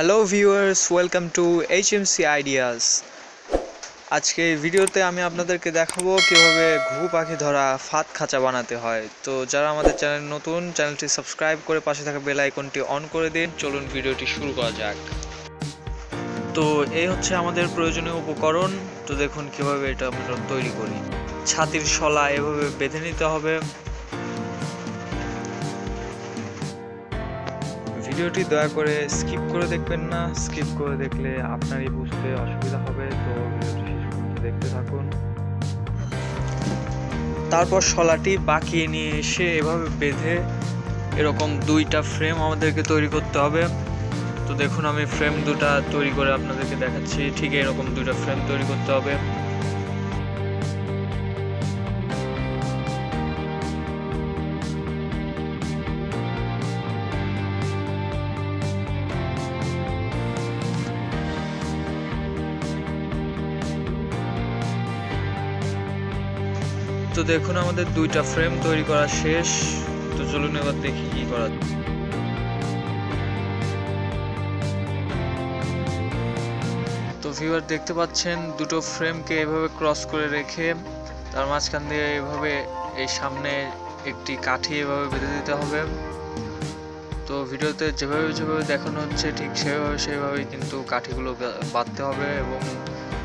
Hello viewers welcome to HMC ideas আজকে ভিডিওতে আমি আপনাদেরকে দেখাবো কীভাবে ঘুঘু পাখি ধরা ফাঁদ খাঁচা বানাতে হয়। তো যারা আমাদের চ্যানেল নতুন, চ্যানেলটি সাবস্ক্রাইব করে পাশে থাকা বেল আইকনটি অন করে দিন। চলুন ভিডিওটি শুরু করা যাক। তো এই হচ্ছে আমাদের প্রয়োজনীয় উপকরণ। তো দেখুন কীভাবে এটা আমরা তৈরি করি। ছাতির শলা এভাবে বেঁধে নিতে হবে। ভিডিওটি দয়া করে স্কিপ করে দেখবেন না। স্কিপ করে দেখলে আপনারই বুঝতে অসুবিধা হবে। তো ভিডিওটি শেষ পর্যন্ত দেখতে থাকুন। তারপর শলাটি বাঁকিয়ে নিয়ে এসে এভাবে বেঁধে এরকম দুইটা ফ্রেম আমাদেরকে তৈরি করতে হবে। তো দেখুন, আমি ফ্রেম দুটা তৈরি করে আপনাদেরকে দেখাচ্ছি। ঠিক এরকম দুইটা ফ্রেম তৈরি করতে হবে। তো দেখুন আমাদের দুইটা ফ্রেম তৈরি করা শেষ। তো চলুন এবার দেখি কি করা। তো ভিউয়ার দেখতে পাচ্ছেন, দুটো ফ্রেমকে এভাবে ক্রস করে রেখে, তার মাঝখান দিয়ে এভাবে এই সামনে একটি কাঠি এভাবে বেঁধে দিতে হবে। তো ভিডিওতে যেভাবে যেভাবে দেখানো হচ্ছে, ঠিক সেভাবে সেভাবেই কিন্তু কাঠিগুলো বাঁধতে হবে এবং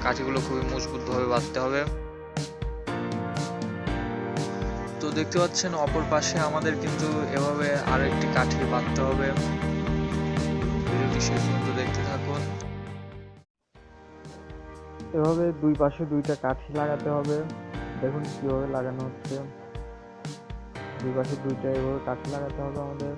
কাঠিগুলো খুবই মজবুতভাবে বাঁধতে হবে। তো দেখতে পাচ্ছেন অপর পাশে আমাদের কিন্তু এভাবে আরও আরেকটি কাঠি বাঁধতে হবে। ভিডিওটি শেষ পর্যন্ত দেখতে থাকুন। এভাবে দুই পাশে দুইটা কাঠি লাগাতে হবে। দেখুন কীভাবে লাগানো হচ্ছে। দুই পাশে দুইটা এভাবে কাঠি লাগাতে হবে আমাদের।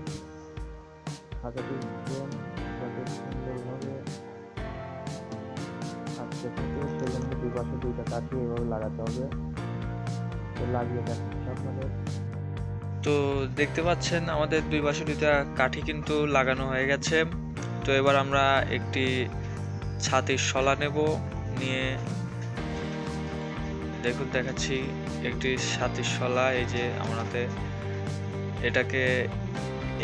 দুই পাশে দুইটা কাঠি এভাবে লাগাতে হবে। লাগিয়ে আপনাদের তো দেখতে পাচ্ছেন আমাদের দুই পাশে দুইটা কাঠি কিন্তু লাগানো হয়ে গেছে। তো এবার আমরা একটি ছাতির শলা নেব, নিয়ে দেখুন, দেখাচ্ছি একটি ছাতির শলা। এই যে আমাতে এটাকে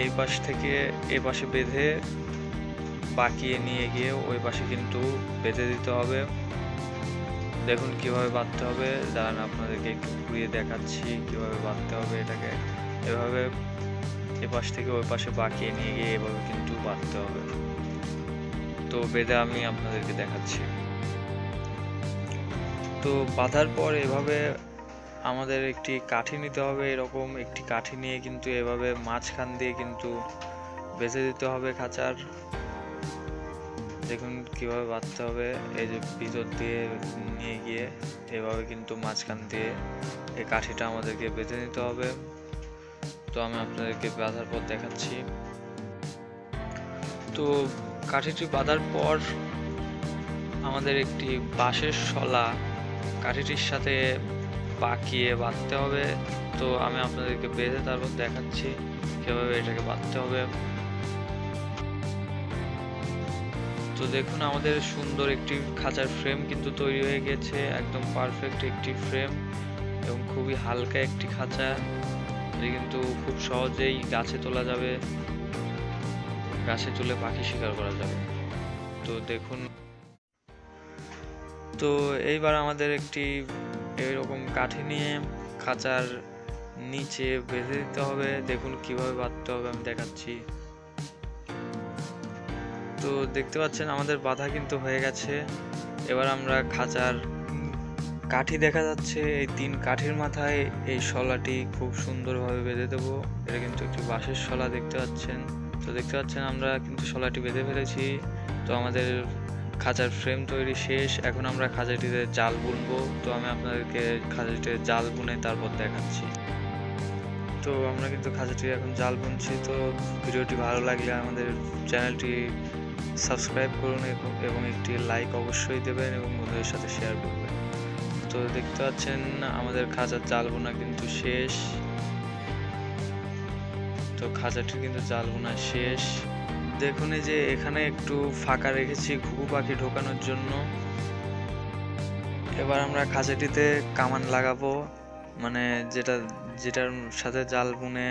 এই পাশ থেকে এই পাশে বেঁধে বাঁকিয়ে নিয়ে গিয়ে ওই পাশে কিন্তু বেঁধে দিতে হবে। দেখুন কীভাবে বাঁধতে হবে। দাঁড়ান, আপনাদেরকে একটু ঘুরিয়ে দেখাচ্ছি কীভাবে বাঁধতে হবে এটাকে। এভাবে এ পাশ থেকে ওই পাশে বাঁকিয়ে নিয়ে গিয়ে এভাবে কিন্তু বাঁধতে হবে। তো বেঁধে আমি আপনাদেরকে দেখাচ্ছি। তো বাঁধার পর এভাবে আমাদের একটি কাঠি নিতে হবে, এরকম একটি কাঠি নিয়ে কিন্তু এভাবে মাঝখান দিয়ে কিন্তু বেঁধে দিতে হবে খাঁচার। দেখুন কীভাবে বাঁধতে হবে, এই যে ভিতর দিয়ে নিয়ে গিয়ে এভাবে কিন্তু মাঝখান দিয়ে এই কাঠিটা আমাদেরকে বেঁধে নিতে হবে। তো আমি আপনাদেরকে বাঁধার পর দেখাচ্ছি। তো কাঠিটি বাঁধার পর আমাদের একটি বাঁশের শলা কাঠিটির সাথে পাকিয়ে বাঁধতে হবে। তো আমি আপনাদেরকে বেঁধে তারপর দেখাচ্ছি কীভাবে এটাকে বাঁধতে হবে। তো দেখুন আমাদের সুন্দর একটি খাঁচার ফ্রেম কিন্তু তৈরি হয়ে গেছে, একদম পারফেক্ট একটি ফ্রেম এবং খুবই হালকা একটি খাঁচা। এটি কিন্তু খুব সহজেই গাছে তোলা যাবে। গাছে তুলে পাখি শিকার করা যাবে। তো দেখুন। তো এইবার আমাদের একটি এরকম কাঠি নিয়ে খাঁচার নিচে বেঁধে দিতে হবে। দেখুন কীভাবে বাঁধতে হবে, আমি দেখাচ্ছি। তো দেখতে পাচ্ছেন আমাদের বাধা কিন্তু হয়ে গেছে। এবার আমরা খাঁচার কাঠি দেখা যাচ্ছে, এই তিন কাঠির মাথায় এই শলাটি খুব সুন্দরভাবে বেঁধে দেবো। এটা কিন্তু একটি বাঁশের শলা দেখতে পাচ্ছেন। তো দেখতে পাচ্ছেন আমরা কিন্তু শলাটি বেঁধে ফেলেছি। তো আমাদের খাঁচার ফ্রেম তৈরি শেষ। এখন আমরা খাঁচাটিতে জাল বুনবো। তো আমি আপনাদেরকে খাঁচাটিতে জাল বুনে তারপর দেখাচ্ছি। তো আমরা কিন্তু খাঁচাটি এখন জাল বুনছি। তো ভিডিওটি ভালো লাগলে আমাদের চ্যানেলটি সাবস্ক্রাইব করুন এবং- একটি লাইক অবশ্যই দেবেন এবং বন্ধুদের সাথে শেয়ার করবেন। তো দেখতে পাচ্ছেন, আমাদের খাঁচার জাল বোনা কিন্তু শেষ। তো খাঁচাটির কিন্তু জাল বোনা শেষ। দেখুন যে এখানে একটু ফাঁকা রেখেছি ঘুঘু পাখি ঢোকানোর জন্য। এবার আমরা খাঁচাটিতে কামান লাগাবো। মানে যেটা, যেটার সাথে জাল বুনে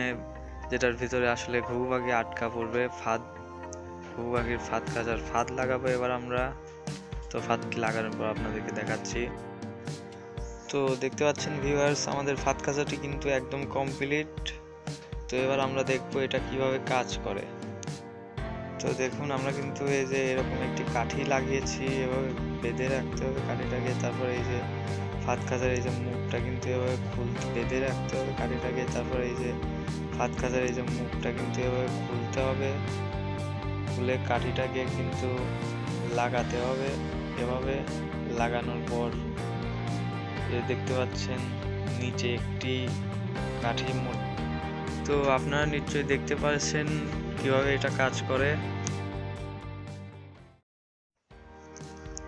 যেটার ভিতরে আসলে ঘুঘু পাখি আটকা পড়বে, ফাঁদ, ঘুঘু পাখির ফাঁদ, খাঁচার ফাঁদ লাগাবো এবার আমরা। তো ফাঁদ লাগানোর পর আপনাদেরকে দেখাচ্ছি। তো দেখতে পাচ্ছেন ভিউয়ার্স আমাদের ফাঁদ খাঁচাটি কিন্তু একদম কমপ্লিট তো এবার আমরা দেখব এটা কীভাবে কাজ করে। তো দেখুন, আমরা কিন্তু এই যে এরকম একটি কাঠি লাগিয়েছি, এভাবে বেঁধে রাখতে হবে কাঠিটাকে, তারপরে এই যে ফাঁদ খাঁচার এই যে মুখটা কিন্তু এভাবে খুল, বেঁধে রাখতে হবে কাঠিটাকে, তারপরে এই যে ফাঁদ খাঁচার এই যে মুখটা কিন্তু এভাবে খুলতে হবে। খুলে কাঠিটাকে কিন্তু লাগাতে হবে, এভাবে লাগানোর পর দেখতে পাচ্ছেন নিচে একটি কাঠি তো আপনারা নিশ্চয়ই দেখতে পাচ্ছেন কীভাবে এটা কাজ করে।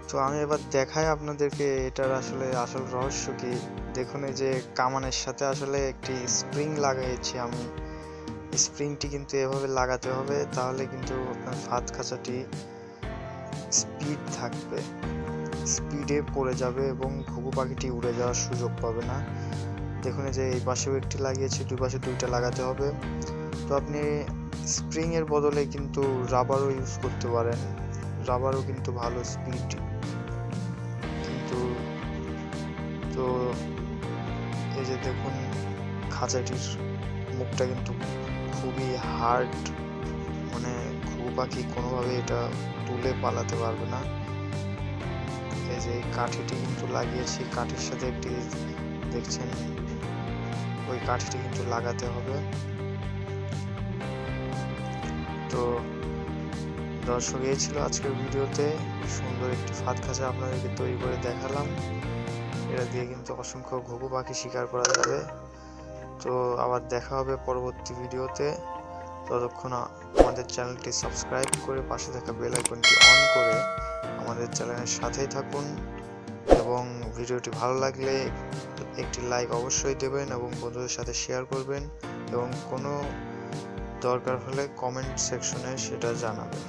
তো আমি এবার দেখাই আপনাদেরকে এটার আসলে আসল রহস্য কি। দেখুন, এই যে কামানের সাথে আসলে একটি স্প্রিং লাগাইছি আমি। স্প্রিংটি কিন্তু এভাবে লাগাতে হবে, তাহলে কিন্তু আপনার ফাঁদ খাঁচাটি স্পিড থাকবে। স্পিডে পড়ে যাবে এবং ঘুঘু পাখিটি উড়ে যাওয়ার সুযোগ পাবে না। দেখুন যে এই পাশেও একটি লাগিয়েছি, দুই পাশে দুইটা লাগাতে হবে। তো আপনি স্প্রিং এর বদলে কিন্তু রাবারও ইউজ করতে পারেন। রাবারও কিন্তু ভালো স্পিড কিন্তু তো এই যে দেখুন খাঁচাটির মুখটা কিন্তু খুবই হার্ড মানে ঘুঘু পাখি কোনোভাবে এটা তুলে পালাতে পারবে না। এই যে কাঠিটি কিন্তু লাগিয়েছি, কাঠির সাথে একটি দেখছেন, ওই কাঠিটি কিন্তু লাগাতে হবে। তো দর্শক, এই ছিল আজকের ভিডিওতে। সুন্দর একটি ফাঁদ খাঁচা আপনাদেরকে তৈরি করে দেখালাম। এটা দিয়ে কিন্তু অসংখ্য ঘুঘু পাখি শিকার করা যাবে। তো আবার দেখা হবে পরবর্তী ভিডিওতে। ততক্ষণ আমাদের চ্যানেলটি সাবস্ক্রাইব করে পাশে থাকা বেল আইকনটি করে আমাদের চ্যানেলের সাথেই থাকুন এবং ভিডিওটি ভালো লাগলে একটি লাইক অবশ্যই দেবেন এবং বন্ধুদের সাথে শেয়ার করবেন এবং কোনো দরকার হলে কমেন্ট সেকশনে সেটা জানাবেন।